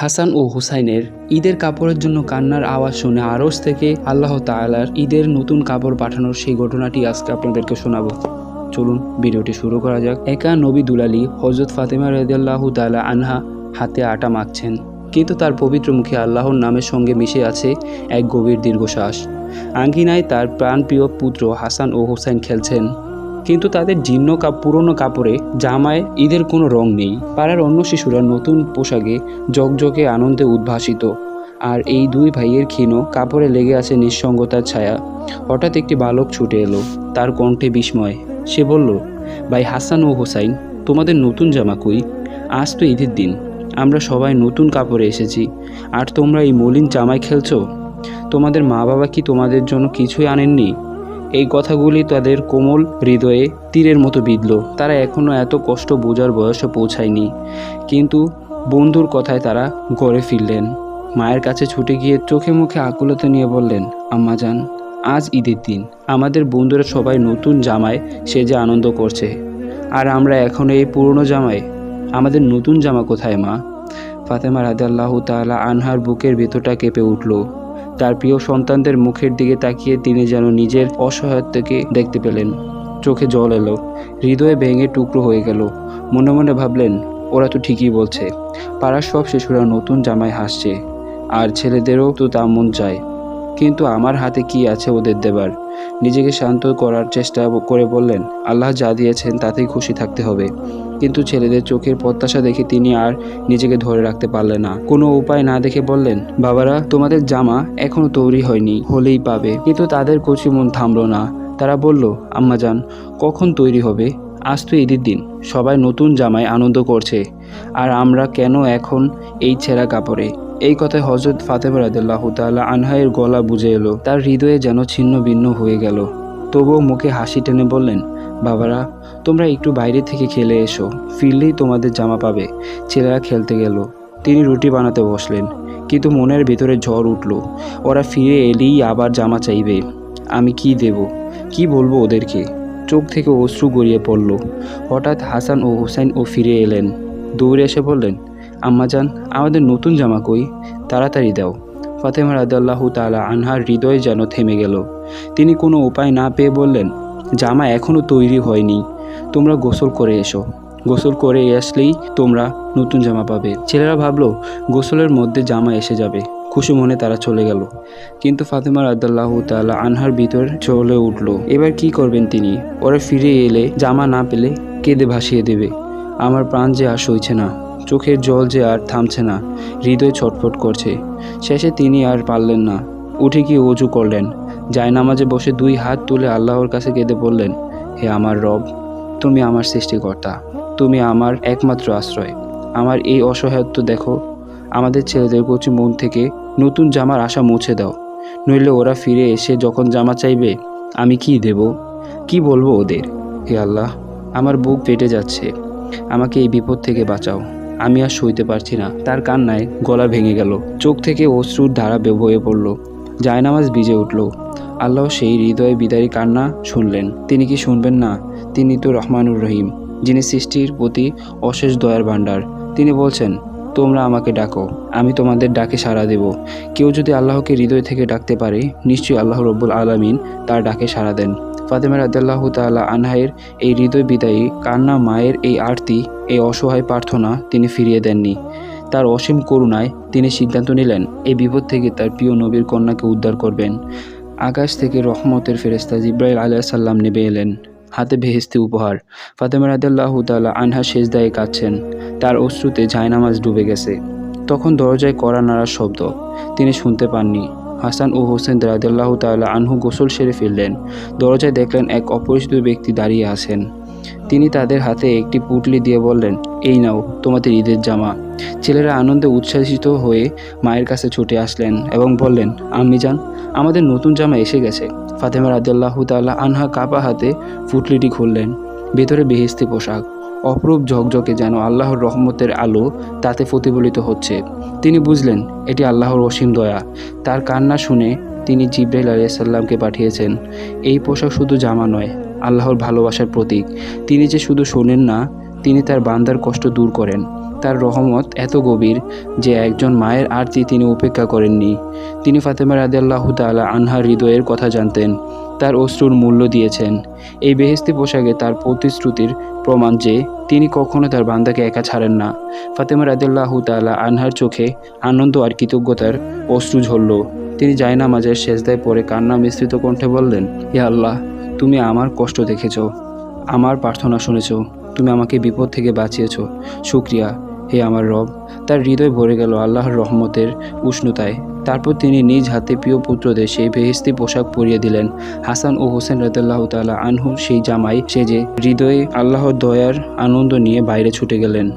হাসান ও হুসাইনের ঈদের কাপড়ের জন্য কান্নার আওয়াজ শুনে আরস থেকে আল্লাহ তাআলার ঈদের নতুন কাপড় পাঠানোর সেই ঘটনাটি আজকে আপনাদেরকে শোনাবো। চলুন, ভিডিওটি শুরু করা যাক। একা নবী দুলালি হজরত ফাতেমা রাদিয়াল্লাহু তালা আনহা হাতে আটা মাখছেন। কিন্তু তার পবিত্র মুখে আল্লাহর নামের সঙ্গে মিশে আছে এক গভীর দীর্ঘশ্বাস। আঙ্গিনায় তার প্রাণপ্রিয় পুত্র হাসান ও হুসাইন খেলছেন। কিন্তু তাদের জীর্ণ কাপ, পুরনো কাপড়ে জামায় ঈদের কোনো রং নেই। পাড়ার অন্য শিশুরা নতুন পোশাকে জকজকে আনন্দে উদ্ভাসিত। আর এই দুই ভাইয়ের ক্ষীণ কাপড়ে লেগে আছে নিঃসঙ্গতার ছায়া। হঠাৎ একটি বালক ছুটে এলো। তার কণ্ঠে বিস্ময়। সে বলল, ভাই হাসান ও হোসাইন, তোমাদের নতুন জামা কই? আজ তো ঈদের দিন। আমরা সবাই নতুন কাপড়ে এসেছি। আর তোমরা এই মলিন জামায় খেলছো? তোমাদের মা বাবা কি তোমাদের জন্য কিছুই আনেননি? এই কথাগুলি তাদের কোমল হৃদয়ে তীরের মতো বিঁধল। তারা এখনও এত কষ্ট বোঝার বয়সে পৌঁছায়নি। কিন্তু বন্ধুর কথায় তারা ঘরে ফিরলেন। মায়ের কাছে ছুটে গিয়ে চোখে মুখে আকুলতা নিয়ে বললেন, আম্মা যান, আজ ঈদের দিন। আমাদের বন্ধুরা সবাই নতুন জামায় সেজে আনন্দ করছে। আর আমরা এখন এই পুরনো জামায়। আমাদের নতুন জামা কোথায়, মা? ফাতেমা রাদাল্লাহু তাআলা আনহার বুকের ভেতরটা কেঁপে উঠল। তার প্রিয় সন্তানদের মুখের দিকে তাকিয়ে তিনি যেন নিজের অসহায়ত্বকে দেখতে পেলেন। চোখে জল এলো, হৃদয়ে ভেঙে টুকরো হয়ে গেল। মনে মনে ভাবলেন, ওরা তো ঠিকই বলছে, পাড়ার সব শিশুরা নতুন জামায় হাসছে, আর ছেলেদেরও তো তা মন চায়। কিন্তু আমার হাতে কি আছে ওদের দেবার? নিজেকে শান্ত করার চেষ্টা করে বললেন, আল্লাহ যা দিয়েছেন তাতেই খুশি থাকতে হবে। কিন্তু ছেলেদের চোখের প্রত্যাশা দেখে তিনি আর নিজেকে ধরে রাখতে পারলেন না। কোনো উপায় না দেখে বললেন, বাবারা, তোমাদের জামা এখনও তৈরি হয়নি, হলেই পাবে। কিন্তু তাদের কচি মন থামলো না। তারা বলল আম্মাজান কখন তৈরি হবে? আজ তো ঈদের দিন, সবাই নতুন জামায় আনন্দ করছে। আর আমরা কেন এখন এই ছেঁড়া কাপড়ে? এই কথায় হজরত ফাতেমা রাদিল্লাহ তাআলা আনহায়ের গলা বুঝে এলো। তার হৃদয়ে যেন ছিন্ন ভিন্ন হয়ে গেল। তবুও মুখে হাসি টেনে বললেন, বাবারা, তোমরা একটু বাইরে থেকে খেলে এসো। ফিরলেই তোমাদের জামা পাবে। ছেলেরা খেলতে গেল। তিনি রুটি বানাতে বসলেন। কিন্তু মনের ভিতরে ঝড় উঠল। ওরা ফিরে এলেই আবার জামা চাইবে। আমি কি দেব? কি বলব ওদেরকে? চোখ থেকে অশ্রু গড়িয়ে পড়ল। হঠাৎ হাসান ও হুসাইন ও ফিরে এলেন। দৌড়ে এসে বললেন আম্মাজান আমাদের নতুন জামা কই? তাড়াতাড়ি দাও। ফাতেমা রাদাল্লাহু তালা আনহার হৃদয় যেন থেমে গেল। তিনি কোনো উপায় না পেয়ে বললেন, জামা এখনও তৈরি হয়নি। তোমরা গোসল করে এসো। গোসল করে আসলেই তোমরা নতুন জামা পাবে। ছেলেরা ভাবলো, গোসলের মধ্যে জামা এসে যাবে। খুশি মনে তারা চলে গেল। কিন্তু ফাতেমা রাদাল্লাহু তালা আনহার ভিতর চলে উঠল। এবার কি করবেন তিনি? ওরা ফিরে এলে জামা না পেলে কেঁদে ভাসিয়ে দেবে। আমার প্রাণ যে আর সইছে না। চোখের জল যে আর থামছে না, হৃদয় ছটফট করছে। শেষে তিনি আর পারলেন না। উঠে গিয়ে অজু করলেন। জায়নামাজে বসে দুই হাত তুলে আল্লাহর কাছে কেঁদে বললেন, হে আমার রব, তুমি আমার সৃষ্টিকর্তা। তুমি আমার একমাত্র আশ্রয়। আমার এই অসহায়ত্ব দেখো। আমাদের ছেলেদের কচি মন থেকে নতুন জামার আশা মুছে দাও। নইলে ওরা ফিরে এসে যখন জামা চাইবে, আমি কি দেব? কি বলব ওদের? হে আল্লাহ, আমার বুক পেটে যাচ্ছে। আমাকে এই বিপদ থেকে বাঁচাও। আমি আর সইতে পারছি না। তার কান্নায় গলা ভেঙে গেল। চোখ থেকে অশ্রুর ধারা বয়ে পড়ল। জায়নামাজ ভিজে উঠল। আল্লাহ সেই হৃদয়ে বিদায়ী কান্না শুনলেন। তিনি কি শুনবেন না? তিনি তো রহমানুর রহিম, যিনি সৃষ্টির প্রতি অশেষ দয়ার ভাণ্ডার। তিনি বলছেন, তোমরা আমাকে ডাকো, আমি তোমাদের ডাকে সাড়া দেব। কেউ যদি আল্লাহকে হৃদয় থেকে ডাকতে পারে, নিশ্চয়ই আল্লাহ রব্বুল আলমিন তার ডাকে সাড়া দেন। ফাতেমা রাদাল্লাহ তাআলা আনহায়ের এই হৃদয় বিদায়ী কান্না মায়ের এই আরতি, এই অসহায় প্রার্থনা তিনি ফিরিয়ে দেননি। তার অসীম করুণায় তিনি সিদ্ধান্ত নিলেন, এই বিপদ থেকে তার প্রিয় নবীর কন্যাকে উদ্ধার করবেন। আকাশ থেকে রহমতের ফেরেস্তা জিব্রাইল আলিয়া সাল্লাম নেবে এলেন, হাতে ভেহেস্তি উপহার। ফাতেমা রাদাল্লাহ তাআলা আনহা শেষদায়ে কাঁদছেন, তার অশ্রুতে জায়নামাজ ডুবে গেছে। তখন দরজায় কড়া নাড়ার শব্দ তিনি শুনতে পাননি। হাসান ও হোসেন রাদিয়াল্লাহু তাআলা আনহু গোসল সেরে ফিরলেন। দরজায় দেখলেন এক অপরিচিত ব্যক্তি দাঁড়িয়ে আছেন। তিনি তাদের হাতে একটি পুটলি দিয়ে বললেন, এই নাও, তোমাদের ঈদের জামা। ছেলেরা আনন্দে উচ্ছ্বাসিত হয়ে মায়ের কাছে ছুটে আসলেন এবং বললেন, আম্মি যান, আমাদের নতুন জামা এসে গেছে। ফাতেমা রাদিয়াল্লাহু তাআলা আনহা কাপা হাতে পুটলিটি খুললেন। ভেতরে বেহেস্তি পোশাক, অপরূপ ঝকঝকে যেন আল্লাহর রহমতের আলো তাতে প্রতিফলিত হচ্ছে। তিনি বুঝলেন, এটি আল্লাহর অসীম দয়া। তার কান্না শুনে তিনি জিব্রাইল আলাইসাল্লামকে পাঠিয়েছেন। এই পোশাক শুধু জামা নয়, আল্লাহর ভালোবাসার প্রতীক। তিনি যে শুধু শোনেন না তিনি তার বান্দার কষ্ট দূর করেন। তার রহমত এত গভীর যে একজন মায়ের আরতি তিনি উপেক্ষা করেননি। তিনি ফাতেমা রাদিয়াল্লাহু তাআলা আনহার হৃদয়ের কথা জানতেন। তার অশ্রুর মূল্য দিয়েছেন। এই বেহেস্তি পোশাকে তার প্রতিশ্রুতির প্রমাণ যে তিনি কখনো তার বান্দাকে একা ছাড়েন না। ফাতেমা রাদিয়াল্লাহু তাআলা আনহার চোখে আনন্দ আর কৃতজ্ঞতার অশ্রু ঝরল। তিনি জায়নামাজের শেষদায় পরে কান্না মিশ্রিত কণ্ঠে বললেন, হে আল্লাহ, তুমি আমার কষ্ট দেখেছ, আমার প্রার্থনা শুনেছ। তুমি আমাকে বিপদ থেকে বাঁচিয়েছ। শুক্রিয়া, হে আমার রব। তার হৃদয় ভরে গেল আল্লাহর রহমতের উষ্ণতায়। তারপর তিনি নিজ হাতে প্রিয় পুত্রদের সেই বেহেস্তি পোশাক পরিয়ে দিলেন। হাসান ও হোসেন রদাল্লাহ তালা আনহুর সেই জামাই সেজে হৃদয়ে আল্লাহর দয়ার আনন্দ নিয়ে বাইরে ছুটে গেলেন।